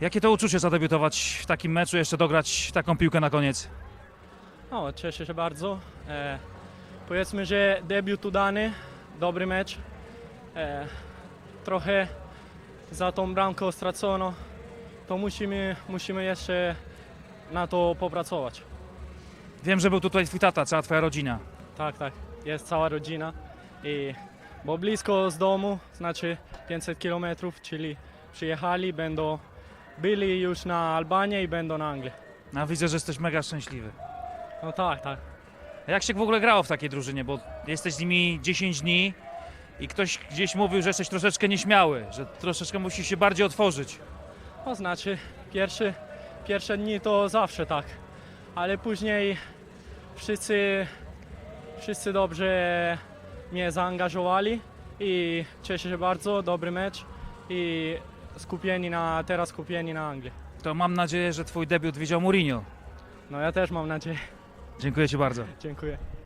Jakie to uczucie zadebiutować w takim meczu, jeszcze dograć taką piłkę na koniec? No, cieszę się bardzo. E, powiedzmy, że debiut udany, dobry mecz. E, trochę za tą bramką stracono, to musimy, musimy jeszcze na to popracować. Wiem, że był tutaj twój tata, cała twoja rodzina. Tak, tak, jest cała rodzina. I, bo blisko z domu, znaczy 500 km, czyli przyjechali, będą byli już na Albanii i będą na Anglii. A widzę, że jesteś mega szczęśliwy. No tak, tak. Jak się w ogóle grało w takiej drużynie, bo jesteś z nimi 10 dni i ktoś gdzieś mówił, że jesteś troszeczkę nieśmiały, że troszeczkę musisz się bardziej otworzyć. To znaczy, pierwszy, pierwsze dni to zawsze tak, ale później wszyscy, wszyscy dobrze mnie zaangażowali i cieszę się bardzo, dobry mecz i skupieni na, teraz skupieni na Anglii. To mam nadzieję, że twój debiut widział Mourinho. No ja też mam nadzieję. Dziękuję ci bardzo. Dziękuję.